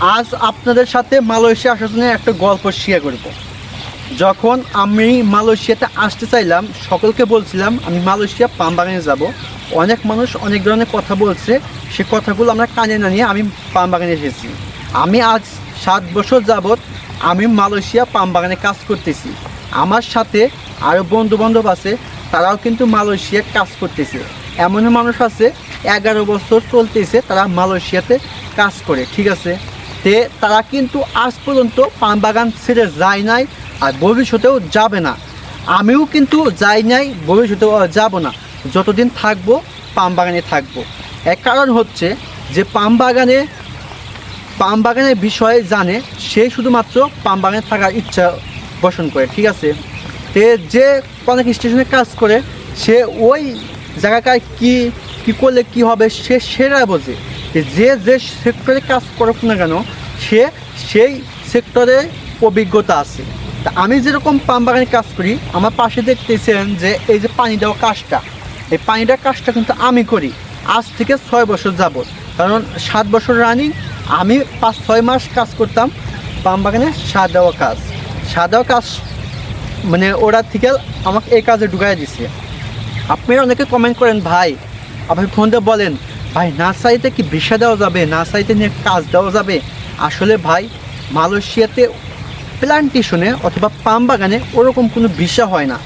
আজ আপনাদের সাথে মালয়েশিয়া আসার জন্য একটা গল্প শেয়ার করব। যখন আমি মালয়েশিয়াতে আসতে চাইলাম, সকলকে বলছিলাম, আমি মালয়েশিয়া পাম বাগানে যাব। অনেক মানুষ অনেক ধরনের কথা বলছে। সে কথাগুলো আমরা কানে না নিয়ে আমি পাম বাগানে এসেছি। আমি আজ সাত বছর যাবৎ আমি মালয়েশিয়া পাম বাগানে কাজ করতেছি। আমার সাথে আরও বন্ধু বান্ধব আছে, তারাও কিন্তু মালয়েশিয়া কাজ করতেছে। এমন মানুষ আছে, এগারো বছর চলতেছে তারা মালয়েশিয়াতে কাজ করে, ঠিক আছে? তে তারা কিন্তু আজ পর্যন্ত পান বাগান ছেড়ে যায় নাই আর ভবিষ্যতেও যাবে না। আমিও কিন্তু যাই নাই, ভবিষ্যতেও যাব না। যতদিন থাকব, পাম বাগানে থাকব। এক কারণ হচ্ছে যে পাম বাগানে, পাম বাগানের বিষয়ে জানে সে শুধুমাত্র পাম বাগানে থাকার ইচ্ছা পোষণ করে, ঠিক আছে? তে যে অনেক স্টেশনে কাজ করে, সে ওই জায়গাটায় কি কি করলে কি হবে, সে সেরা বোঝে। যে যে সেক্টরে কাজ করুক না কেন, সে, সেই সেক্টরে অভিজ্ঞতা আছে। তা আমি যেরকম পাম বাগানে কাজ করি, আমার পাশে দেখতেছেন যে এই যে পানি দেওয়া কাজটা, এই পানি দেওয়ার কাজটা কিন্তু আমি করি। আজ থেকে ছয় বছর যাবত কারণ সাত বছর রানিং আমি পাঁচ, ছয় মাস কাজ করতাম পাম বাগানে সার দেওয়া কাজ। সার দেওয়া কাজ মানে ওরা থেকে আমাকে এই কাজে ঢুকাই দিছে। আপনারা অনেকে কমেন্ট করেন, ভাই, আপনি ফোন দিয়ে বলেন ভাই, নার্সারিতে কি ভিসা দেওয়া যাবে? নার্সারিতে নিয়ে কাজ দেওয়া যাবে? আসলে ভাই, মালয়েশিয়াতে প্ল্যান্টেশনে অথবা পাম বাগানে ওরকম কোনো ভিসা হয় না।